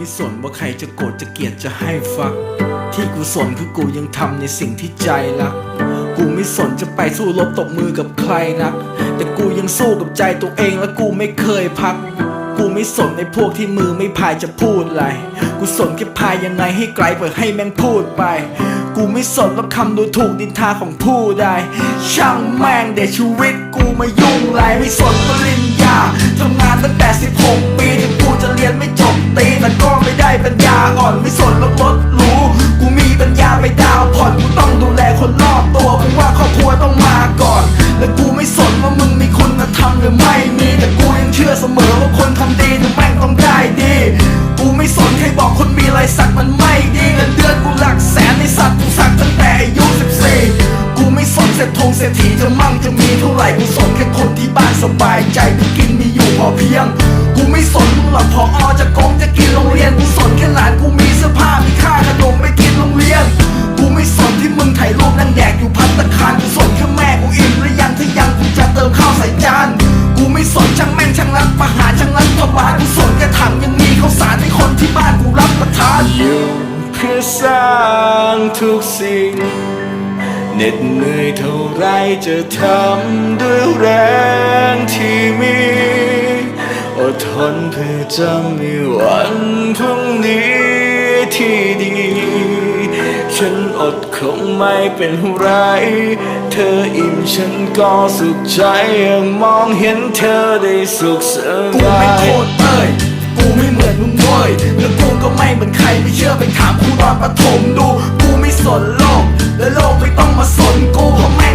ไม่สนว่าใครจะโกรธจะเกลียดจะให้ฟัก ที่กูสนคือกูยังทำในสิ่งที่ใจรัก กูไม่สนจะไปสู้รบตบมือกับใครนัก แต่กูยังสู้กับใจตัวเองและกูไม่เคยพัก กูไม่สนในพวกที่มือไม่พายจะพูดอะไร กูสนแค่พายยังไงให้ไกลเปิดให้แม่งพูดไป กูไม่สนว่าคำดูถูกดินทาของผู้ใด ช่างแม่งเดชีวิตกูมายุ่งไรไม่สนปริญญาทำงาน ได้ปัญญาอ่อนไม่สนรถรถรู้ กูมีปัญญาไปดาวผ่อนกูต้องดูแลคนรอบตัวกูว่าครอบครัวต้องมาก่อน และกูไม่สนว่ามึงมีคุณธรรมหรือไม่มีแต่กูยังเชื่อเสมอว่าคนทำดีถึงแม่งต้องได้ดี กูไม่สนใครบอกคนมีรายสักมันไม่ดีเงินเดือนกูหลักแสนในสัตว์กูสักตั้งแต่อายุ14กูไม่สนเศรษฐงเศรษฐีจะมั่งจะมีเท่าไหร่กูสนแค่คนที่บ้านสบายใจกูกินมีอยู่พอเพียง กูไม่สนมึงหรอกพออจะ ไม่สนช่างแม่งช่างรักประหารช่างรักประบาลกูสนแค่ถังยังมีข้าวสารให้คนที่บ้านกูรับประทานอยู่เพื่อสร้างทุกสิ่งเหน็ดเหนื่อยเท่าไรจะทำด้วยแรงที่มีอดทนเพื่อจะมีวันพรุ่งนี้ที่ดี ฉันอดคงไม่เป็นไร ออิ่มฉันก็สุขใจยังมองเห็นเธอได้สุขสบาย กูไม่โทษเอ้ย กูไม่เหมือนมึงเว้ยแล้วกูก็ไม่เหมือนใครไม่เชื่อไปถามครูตอนประถมดู กูไม่สนโลก และโลกไม่ต้องมาสนกูเพราะแม่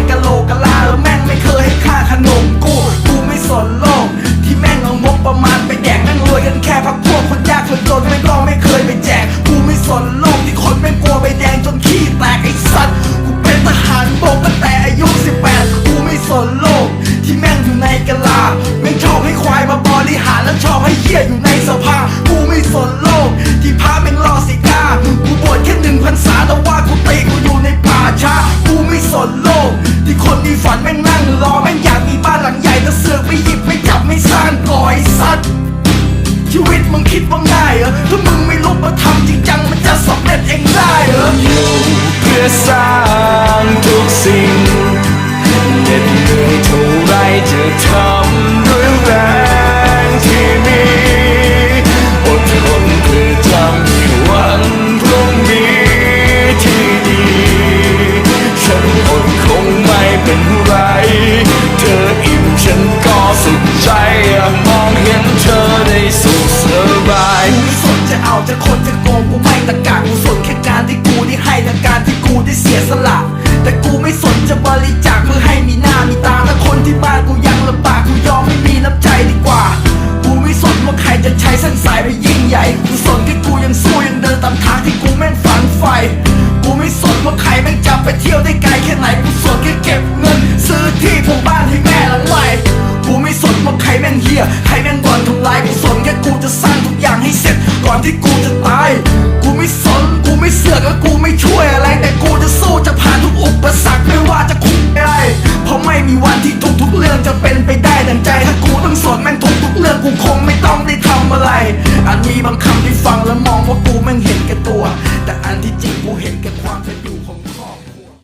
กะลาแม่งชอบให้ควายมาบริหารแล้วชอบให้เหี้ยอยู่ในสภากูไม่สนโลก ที่พาแม่งรอสิกากูบวชแค่หนึ่งพรรษาแต่ว่ากูตีกูอยู่ในป่าช้ากูไม่สนโลก ที่คนมีฝันแม่งนั่งรอแม่งอยากมีบ้านหลังใหญ่แต่เสือกไม่หยิบไม่จับไม่สร้างก่อไอ้สัตว์ชีวิตมึงคิดว่าง่ายเหรอถ้ามึงไม่ลุกมาทำจริ จะทำด้วยแรงที่มีอดทนเพื่อจะมีวันพรุ่งนี้ที่ดีฉันอดคงไม่เป็นไร เธออิ่มฉันก็สุขใจอยากมองเห็นเธอได้สุขสบายกูไม่สนจะเอาจะคนจะโกงกูไม่ตะกากูสนแค่การที่กูได้ให้และการที่กูได้เสียสละ แต่กูไม่สนจะบริจาคเพื่อให้มี หญ่กูสนที่กูยังสู้ยังเดินตามทางที่กูแม่งฝันใฝ่กูไม่สนว่าใครแม่งจะไปเที่ยวได้ไกลแค่ไหนกูสนแค่เก็บเงิน ซื้อที่ผมบ้านให้แม่หลังใหม่กูไม่สนว่าใครแม่งเฮียใครแม่งบ่อนทำลายกูสนแค่กูจะสร้างทุกอย่างให้เสร็จก่อนที่กูจะ